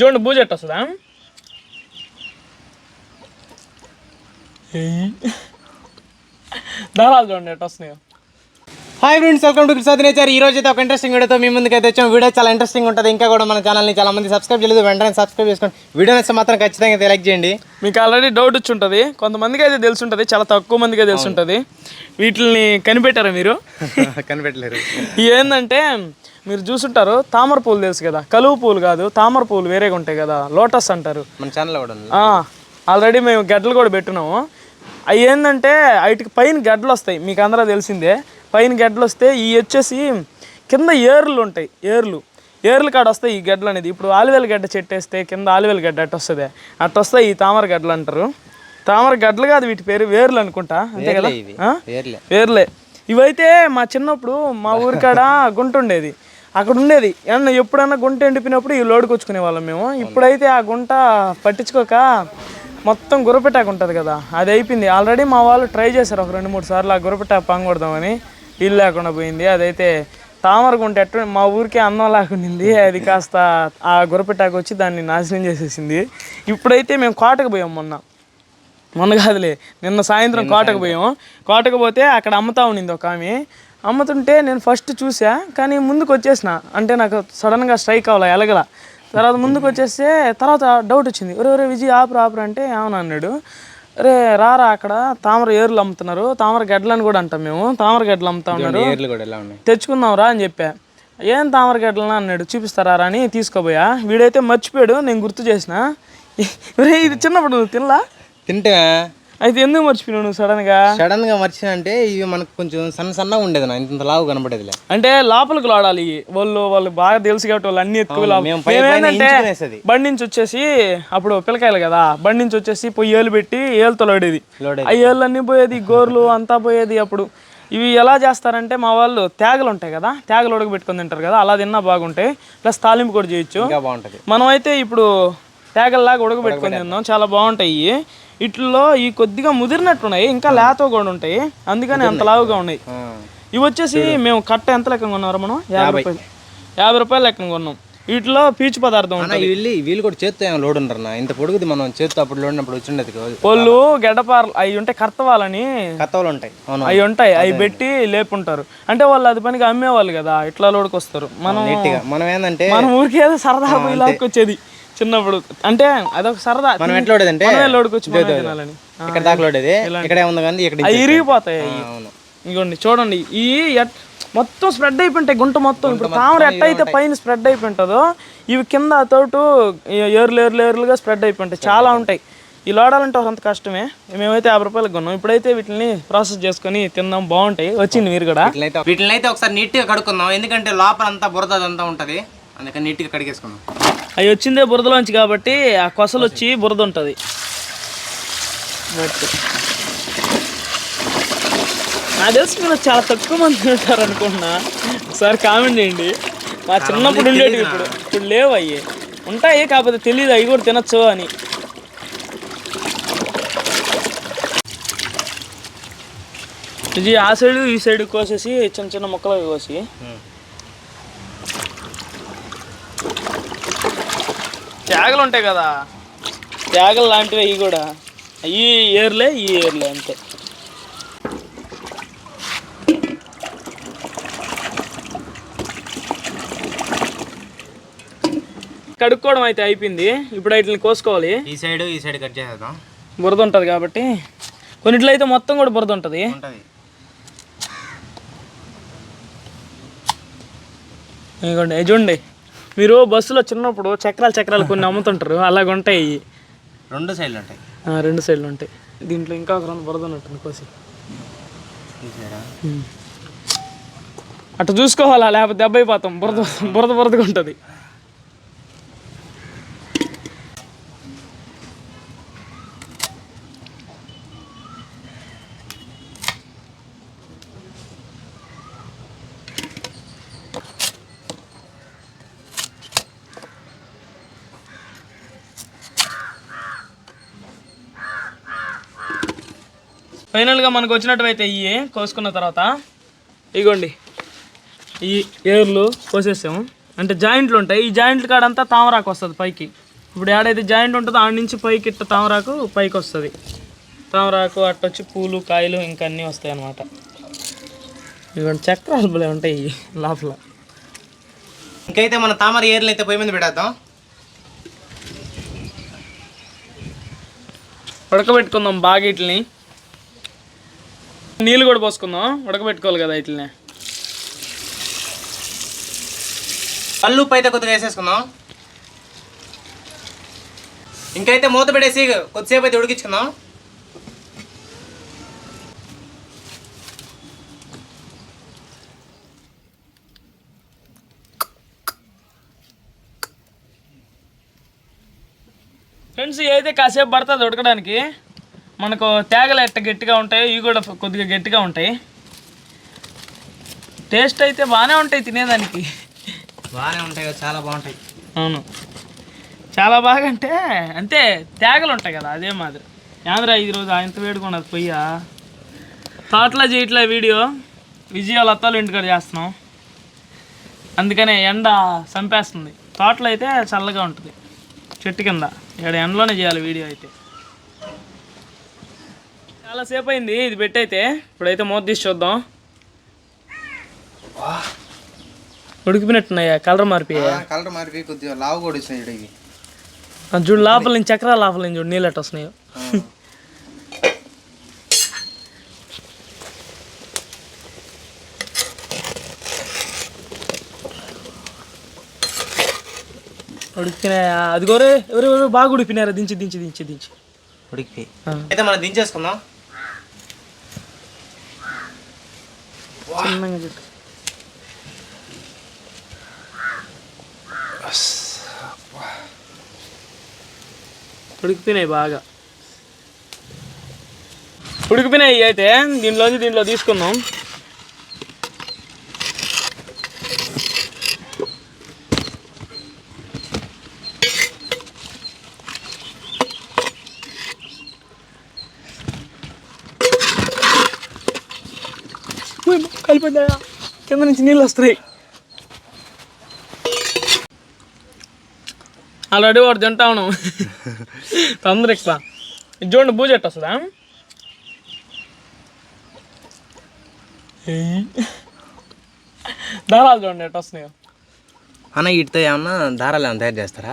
చూడండి బూజ ఎట్ట వస్తుందా. దారాలు చూడండి ఎట్ట వస్తున్నాయో? Hi friends welcome to Krishna nature ఈ రోజు అయితే ఒక ఇంట్రెస్టింగ్ వీడియోతో మీ ముందుకు అయితే వచ్చాం. వీడియో చాలా ఇంట్రెస్టింగ్ ఉంటుంది. ఇంకా కూడా మన ఛానల్ని చాలా మంది సబ్స్క్రైబ్ చేయలేదు. వెంటనే సబ్స్క్రైబ్ చేసుకోండి వీడియో నచ్చితే మాత్రం ఖచ్చితంగా అయితే లైక్ చేయండి. మీకు ఆల్రెడీ డౌట్ వచ్చి ఉంటుంది కొంతమందికి అయితే తెలిసి ఉంటుంది చాలా తక్కువ మందికి తెలిసి ఉంటుంది వీటిని కనిపెట్టారా మీరు? కనిపెట్టలేరు. ఏంటంటే మీరు చూసుంటారు తామర పూలు తెలుసు కదా. కలువ పూలు కాదు తామర పూలు వేరేగా ఉంటాయి కదా లోటస్ అంటారు. మన ఛానల్ కూడా ఆల్రెడీ మేము గడ్డలు కూడా పెట్టున్నాము. అవి ఏంటంటే వాటికి పైన గడ్డలు వస్తాయి మీకు అందరూ తెలిసిందే. పైన గడ్డలు వస్తే ఇవి వచ్చేసి కింద ఏర్లు ఉంటాయి ఏర్లు. ఏర్లు కాడ వస్తాయి ఈ గడ్డలు అనేది. ఇప్పుడు ఆలివేల గడ్డ చెట్టు వేస్తే కింద ఆలివేల గడ్డ అట్ట వస్తుంది. అట్ట వస్తాయి ఈ తామర గడ్డలు అంటారు. తామర గడ్డలు కాదు వీటి పేరు వేర్లు అనుకుంటా. అంతే కదా? వేర్లే. ఇవైతే మా చిన్నప్పుడు మా ఊరికాడ గుంట ఉండేది. అక్కడ ఉండేది. ఏమన్నా ఎప్పుడన్నా గుంట ఎండిపోయినప్పుడు ఈ లోడుకొచ్చుకునే వాళ్ళం మేము. ఇప్పుడైతే ఆ గుంట పట్టించుకోక మొత్తం గుర్రపెట్టాక ఉంటుంది కదా అది అయిపోయింది. ఆల్రెడీ మా వాళ్ళు ట్రై చేశారు ఒక రెండు మూడు సార్లు ఆ గుర్రపెట్టాక పంగొడదామని. ఇల్లు లేకుండా పోయింది. అదైతే తామర గుంట ఎట్టు మా ఊరికే అన్నం లేకుండింది. అది కాస్త ఆ గుర్రపెట్టాక వచ్చి దాన్ని నాశనం చేసేసింది. ఇప్పుడైతే మేము కోటకు పోయాం మొన్న. మొన్న కాదులే నిన్న సాయంత్రం కోటకు పోయాం. కోటకు పోతే అక్కడ అమ్ముతా ఉండింది ఒక ఆమె. అమ్ముతుంటే నేను ఫస్ట్ చూసా కానీ ముందుకు వచ్చేసిన. అంటే నాకు సడన్గా స్ట్రైక్ అవ్వాల ఎలగల. తర్వాత ముందుకు వచ్చేస్తే తర్వాత డౌట్ వచ్చింది. ఒరే ఒరే విజయ్ ఆపురా ఆపురా అంటే ఏమని అన్నాడు. అరే రారా అక్కడ తామర ఏర్లు అమ్ముతున్నారు తామర గడ్డలు అని కూడా అంటాం మేము తామర గడ్డలు అమ్ముతా ఉన్నారు. తెచ్చుకుందాం రా అని చెప్పా. ఏం తామర గడ్డలనా అన్నాడు. చూపిస్తారా రా అని తీసుకోపోయా వీడైతే మర్చిపోయాడు నేను గుర్తు చేసిన. ఇది చిన్నప్పుడు తినలా? తింటే అయితే ఎందుకు మర్చిపోయినావు నువ్వు సడన్గా? సడన్గా మర్చిన అంటే ఇవి మనకు కొంచెం సన్న సన్నగా ఉండేది నా ఇంత లావు కనపడేదిలే. అంటే లోపలికి లాడాలి. వాళ్ళు వాళ్ళు బాగా తెలుసు కాబట్టి వాళ్ళు అన్ని ఇంచుకునేసేది. బండి నుంచి వచ్చేసి అప్పుడు పిల్లకాయలు కదా బండి నుంచి వచ్చేసి పోయి ఏలు పెట్టి ఏలుతో లోడేది. ఆ ఏళ్ళు అన్నీ పోయేది గోర్లు అంతా పోయేది అప్పుడు. ఇవి ఎలా చేస్తారంటే మా వాళ్ళు తేగలు ఉంటాయి కదా తేగలు ఉడకబెట్టుకొని తింటారు కదా అలా తిన్నా బాగుంటాయి. ప్లస్ తాలింపు కూడా చేయొచ్చు. బాగుంటది. మనం అయితే ఇప్పుడు తేగల్లాగా ఉడకబెట్టుకొని తిందాం. చాలా బాగుంటాయి ఇవి. వీటిల్లో ఈ కొద్దిగా ముదిరినట్టున్నాయి. ఇంకా లేతో కూడా ఉంటాయి. అందుకని అంత లావుగా ఉన్నాయి. ఇవి వచ్చేసి మేము కట్ట ఎంత లెక్కన కొన్నారు మనం? యాభై రూపాయలు. యాభై రూపాయలు లెక్కన కొన్నాం. వీటిలో పీచు పదార్థం ఉంటుంది. వీళ్ళు వీళ్ళు కూడా చేత్తో ఏమో లోడ్ ఉంటారు నా ఇంత పొడుగుది మనం చేత్తో అప్పుడు లోడినప్పుడు వచ్చిండేది కాదు. వాళ్ళు గడ్డపారలు అవి ఉంటాయి కర్తవాలని కత్తవలు ఉంటాయి. అవి ఉంటాయి. అవి పెట్టి లేపుంటారు. అంటే వాళ్ళు అది పనికి అమ్మేవాళ్ళు కదా ఇట్లా లోడుకు వస్తారు మనం నీట్గా. మనం ఏంటంటే మనం ఊరికే ఏదో సరదా పోయి లాక్కొచ్చేది. చిన్నప్పుడు అంటే అదొక సరదా. మనం ఎట్లా మనమే తినాలని. ఇక్కడ దాకా లోడేది ఇక్కడే ఉంది కానీ ఇక్కడ ఇరిగిపోతాయి ఇగోండి చూడండి ఈ ఎట్- మొత్తం స్ప్రెడ్ అయిపోయింటాయి గుంట మొత్తం ఇప్పుడు తామర ఎట్ట అయితే పైన స్ప్రెడ్ అయిపోయింటుందో ఇవి కింద తోటు ఏర్లు ఏర్లు ఏర్లుగా స్ప్రెడ్ అయిపోయింటాయి. చాలా ఉంటాయి. ఈ లోడాలంటే అంత కష్టమే. మేమైతే యాభై రూపాయలకు కొన్నాం. ఇప్పుడైతే వీటిని ప్రాసెస్ చేసుకొని తిందాం బాగుంటాయి. వచ్చింది మీరు కూడా. వీటిని అయితే ఒకసారి నీట్గా కడుక్కుందాం. ఎందుకంటే లోపల అంతా బురద అదంతా ఉంటుంది. అందుకని నీట్గా కడిగేసుకుందాం అవి వచ్చిందే బురదలోంచి కాబట్టి ఆ కొసలు వచ్చి బురద ఉంటుంది. నాకు తెలిసి మీరు చాలా తక్కువ మంది ఉంటారు అనుకుంటున్నా. ఒకసారి కామెంట్ చేయండి. మా చిన్నప్పుడు ఉండేవి ఇప్పుడు. ఇప్పుడు లేవు అవి ఉంటాయి కాకపోతే తెలియదు అవి కూడా తినచ్చు అని. ఇది ఆ సైడ్ ఈ సైడ్ కోసేసి చిన్న చిన్న ముక్కలుగా కోసి. త్యాగలు ఉంటాయి కదా. త్యాగలు లాంటివి అవి కూడా. ఈ ఏర్లే ఈ ఏర్లే అంతే. కడుక్కోవడం అయితే అయిపోయింది. ఇప్పుడు వీటిని కోసుకోవాలి. ఈ సైడ్ ఈ సైడ్ కట్ చేసేద్దాం. బురద ఉంటుంది కాబట్టి. కొన్నిట్లో అయితే మొత్తం కూడా బురద ఉంటుంది. ఇదిగోండి ఇది చూడండి మీరు బస్సులో చిన్నప్పుడు చక్రాలు చక్రాలు కొన్ని అమ్ముతుంటారు అలాగ ఉంటాయి. రెండు సైడ్లు ఉంటాయి. ఆ, రెండు సైడ్లు ఉంటాయి. దీంట్లో ఇంకా ఒక రెండు బురద ఉన్నట్టుంది కోసి. అట్లా చూసుకోవాలా లేకపోతే దెబ్బ అయిపోతాం. బురద బురద బురదగా ఉంటుంది ఫైనల్గా మనకు వచ్చినట్టువైతే ఇవి కోసుకున్న తర్వాత ఇగోండి. ఈ ఏర్లు కోసేసాము. అంటే జాయింట్లు ఉంటాయి. ఈ జాయింట్ల కాడంతా తామరాకు వస్తుంది పైకి. ఇప్పుడు ఏడైతే జాయింట్ ఉంటుందో ఆడ నుంచి పైకి ఇట్ట తామరాకు పైకి వస్తుంది. తామరాకు అట్టొచ్చి పూలు కాయలు ఇంకా అన్నీ వస్తాయి అన్నమాట. ఇదిగోండి చక్రాలు భలే ఉంటాయి లోపల. ఇంకైతే మన తామర ఏర్లు అయితే పొయ్యి మీద ఉడకబెట్టుకుందాం బాగా వీటిని నీళ్ళు కూడా పోసుకుందాం. ఉడకబెట్టుకోవాలి కదా వీటిని కళ్ళు ఉప్పు అయితే కొద్దిగా వేసేసుకుందాం. ఇంకైతే మూత పెట్టేసి కొద్దిసేపు అయితే ఉడికించుకుందాం. ఫ్రెండ్స్ అయితే కాసేపు పడుతుంది ఉడకడానికి. మనకు తేగలు ఎట్ట గట్టిగా ఉంటాయి ఇవి కూడా కొద్దిగా గట్టిగా ఉంటాయి. టేస్ట్ అయితే బాగానే ఉంటాయి తినేదానికి. బాగానే ఉంటాయి కదా చాలా బాగుంటాయి. అవును. చాలా బాగా అంటే అంతే తేగలు ఉంటాయి కదా అదే మాదిరి. యాంద్రా ఈ రోజు ఆయన వేడుకున్నది పొయ్యా? తోటలో చేయట్లే వీడియో. విజయాల అత్తాలు ఇంటికాడ చేస్తున్నాం. అందుకనే ఎండ చంపేస్తుంది. తోటలో అయితే చల్లగా ఉంటుంది. చెట్టు కింద. ఇక్కడ ఎండలోనే చేయాలి వీడియో అయితే. చాలా సేపు అయింది ఇది పెట్టయితే ఇప్పుడైతే మూత తీసి చూద్దాం. ఉడికిపోయినట్టున్నాయా? కలర్ మారిపోయా కలర్ మారిపోయి కొద్దిగా లావు కూడా ఇవి ఆ చూడు లోపల నుంచి చక్రాల లోపల నుంచి చూడు నీళ్ళు ఎట్ట వస్తున్నాయో ఉడికినాయా అదిగోరే ఎవరు ఎవరు? బాగా ఉడికినారా దించి దించి దించి దించి. ఉడికిపోయి. అయితే మనం దించేసుకుందాం. చిన్నగా చెప్పు. ఉడికిపోయినాయి బాగా ఉడికిపోయినాయి అయితే దీనిలోంచి దీంట్లో తీసుకుందాం ఉయ్, కలిపోయిందా కింద నుంచి నీళ్ళు వస్తున్నాయి. ఆల్రెడీ వాడు తింటా ఉన్నాం. తొందర ఎక్కువ. ఇది చూడండి బూజ ఎట్ట వస్తుందా? దారాలు చూడండి ఎట్ట వస్తున్నాయో. అన్న వీటితో ఏమన్నా దారాలు ఏమన్నా తయారు చేస్తారా?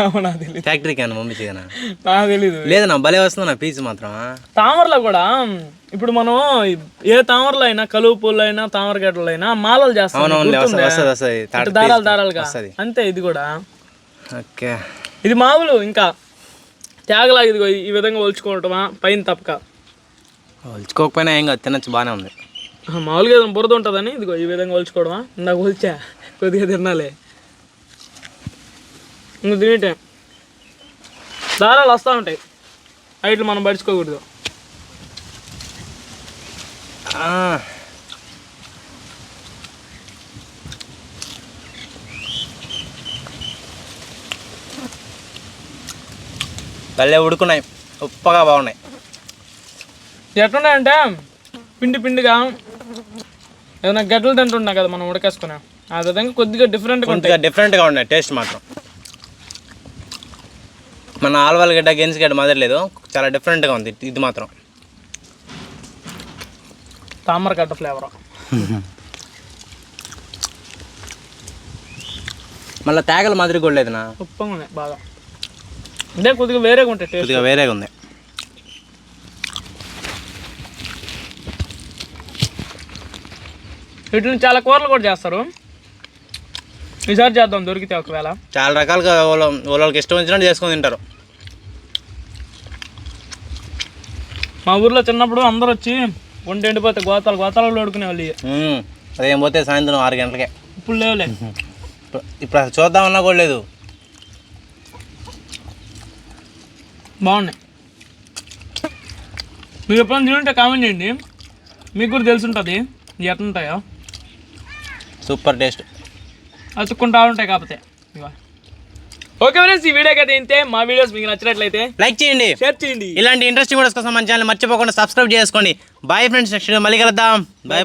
ఏమో నాకు తెలియదు ఫ్యాక్టరీకి ఏమన్నా పంపించేదనా నాకు తెలీదు. లేదన్నా భలే వస్తుంది నా పీస్ మాత్రం తామరలో కూడా ఇప్పుడు మనం ఏ తామరలో అయినా కలువు పూలు అయినా తామర గడ్డలు అయినా మాలలు చేస్తాం. దారాలు దారాలుగా. వస్తుంది. అంతే ఇది కూడా. ఓకే. ఇది మామూలు ఇంకా తేగలా ఇదిగో ఈ విధంగా ఒలుచుకోవటమా? పైన తప్పక. ఒలుచుకోకపోయినా ఏం కాదు తినచ్చు బాగానే ఉంది. మామూలుగా బురద ఉంటుందని ఇదిగో ఈ విధంగా ఒలుచుకోవడమా? ఇందాక ఒలిచా. కొద్దిగా తినాలి ఇంక తినేటే. దారాలు వస్తూ ఉంటాయి. హైట్లు మనం పడుచుకోకూడదు. భలే ఉడుకున్నాయి. ఉప్పగా బాగున్నాయి. ఎట్లున్నాయంటే పిండి పిండిగా ఏదైనా గడ్డలు తింటున్నా కదా మనం ఉడకేసుకునే. ఆ విధంగా కొద్దిగా డిఫరెంట్గా కొద్దిగా డిఫరెంట్గా ఉన్నాయి టేస్ట్ మాత్రం. మన ఆల్వాల్ గడ్డ గెన్స్ గడ్డ మదర్లేదు చాలా డిఫరెంట్గా ఉంది ఇది మాత్రం. తామరగడ్డ ఫ్లేవర్ మళ్ళీ తేగల మాదిరి కూడా లేదు నా ఉప్పంగా ఉన్నాయి బాగా. అంటే కొద్దిగా వేరేగా ఉంటాయి టేస్ట్ కొద్దిగా వేరేగా ఉంది. వీటిని చాలా కూరలు కూడా చేస్తారు. ఈసారి చేద్దాం దొరికితే ఒకవేళ. చాలా రకాలుగా వాళ్ళ వాళ్ళకి ఇష్టం వచ్చినట్టు చేసుకొని తింటారు. మా ఊర్లో చిన్నప్పుడు అందరూ వచ్చి వంట ఎండిపోతే గోతాలు గోతాలలో వాడుకునే వాళ్ళు. అదేం పోతే సాయంత్రం ఆరు గంటలకే. ఇప్పుడు లేవులే. ఇప్పుడు- అసలు చూద్దామన్నా కూడా లేదు. బాగున్నాయి. మీరు ఎప్పుడైనా తింటే కామెంట్ చేయండి. మీకు కూడా తెలిసి ఉంటుంది. ఎట్లుంటాయో సూపర్ టేస్ట్. అతుక్కుంటా ఉంటాయి కాకపోతే. ఓకే ఫ్రెండ్స్ ఈ వీడియోకి అయితే ఇంతే. మా వీడియోస్ మీకు నచ్చినట్లయితే లైక్ చేయండి. షేర్ చేయండి. ఇలాంటి ఇంట్రెస్టింగ్ వీడియోస్ కోసం మన ఛానల్ మర్చిపోకుండా సబ్స్క్రైబ్ చేసుకోండి. బాయ్ ఫ్రెండ్స్ నెక్స్ట్ మళ్ళీ కలుద్దాం. బాయ్. బాయ్.